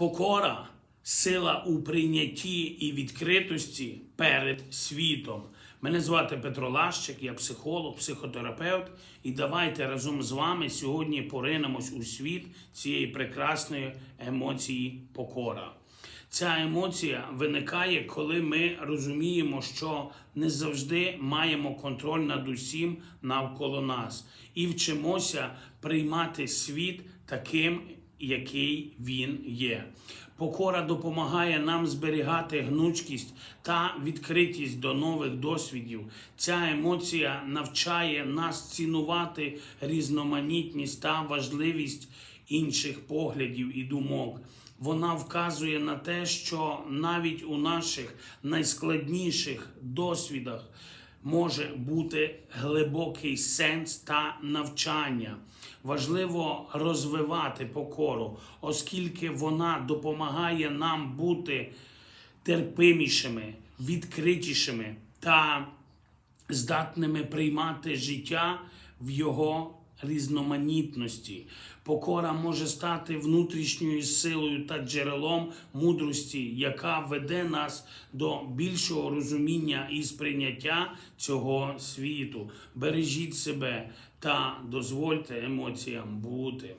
Покора сила у прийнятті і відкритості перед світом. Мене звати Петро Лащик, я психолог, психотерапевт. І давайте разом з вами сьогодні поринемось у світ цієї прекрасної емоції покора. Ця емоція виникає, коли ми розуміємо, що не завжди маємо контроль над усім навколо нас, і вчимося приймати світ таким, який він є. Покора допомагає нам зберігати гнучкість та відкритість до нових досвідів. Ця емоція навчає нас цінувати різноманітність та важливість інших поглядів і думок. Вона вказує на те, що навіть у наших найскладніших досвідах може бути глибокий сенс та навчання. Важливо розвивати покору, оскільки вона допомагає нам бути терпимішими, відкритішими та здатними приймати життя в його різноманітності. Покора може стати внутрішньою силою та джерелом мудрості, яка веде нас до більшого розуміння і сприйняття цього світу. Бережіть себе та дозвольте емоціям бути.